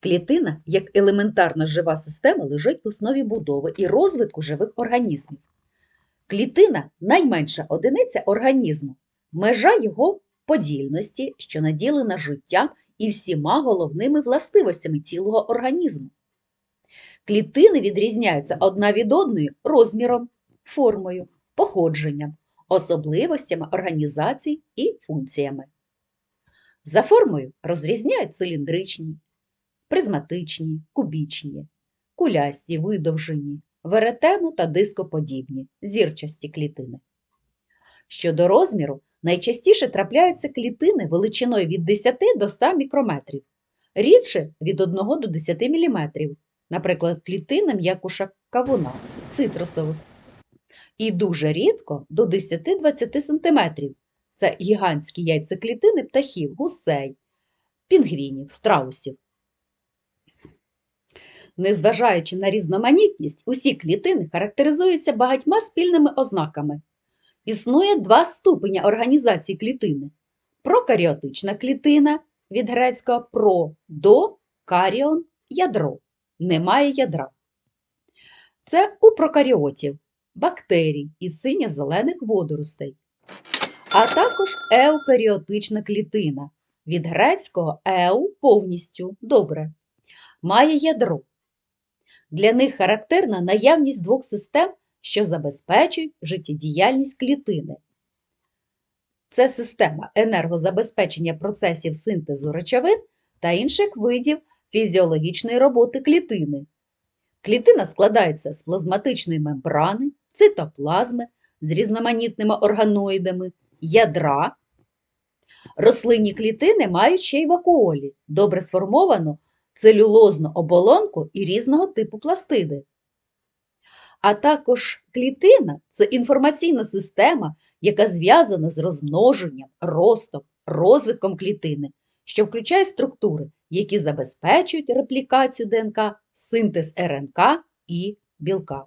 Клітина, як елементарна жива система, лежить в основі будови і розвитку живих організмів. Клітина найменша одиниця організму, межа його подільності, що наділена життям і всіма головними властивостями цілого організму. Клітини відрізняються одна від одної розміром, формою, походженням, особливостями організацій і функціями. За формою розрізняють циліндричні, призматичні, кубічні, кулясті, видовжені, веретено та дископодібні, зірчасті клітини. Щодо розміру, найчастіше трапляються клітини величиною від 10 до 100 мікрометрів, рідше від 1 до 10 мм, наприклад, клітини м'якуша кавуна, цитрусових, і дуже рідко до 10-20 см. Це гігантські яйцеклітини птахів, гусей, пінгвінів, страусів. Незважаючи на різноманітність, усі клітини характеризуються багатьма спільними ознаками. Існує два ступеня організації клітини: прокаріотична клітина від грецького про до каріон ядро. Немає ядра. Це у прокаріотів, бактерій і синьо-зелених водоростей, а також еукаріотична клітина від грецького еу повністю добре. Має ядро. Для них характерна наявність двох систем, що забезпечують життєдіяльність клітини. Це система енергозабезпечення процесів синтезу речовин та інших видів фізіологічної роботи клітини. Клітина складається з плазматичної мембрани, цитоплазми з різноманітними органоїдами, ядра. Рослинні клітини мають ще й вакуолі, добре сформовану целюлозну оболонку і різного типу пластиди. А також клітина це інформаційна система, яка зв'язана з розмноженням, ростом, розвитком клітини, що включає структури, які забезпечують реплікацію ДНК, синтез РНК і білка.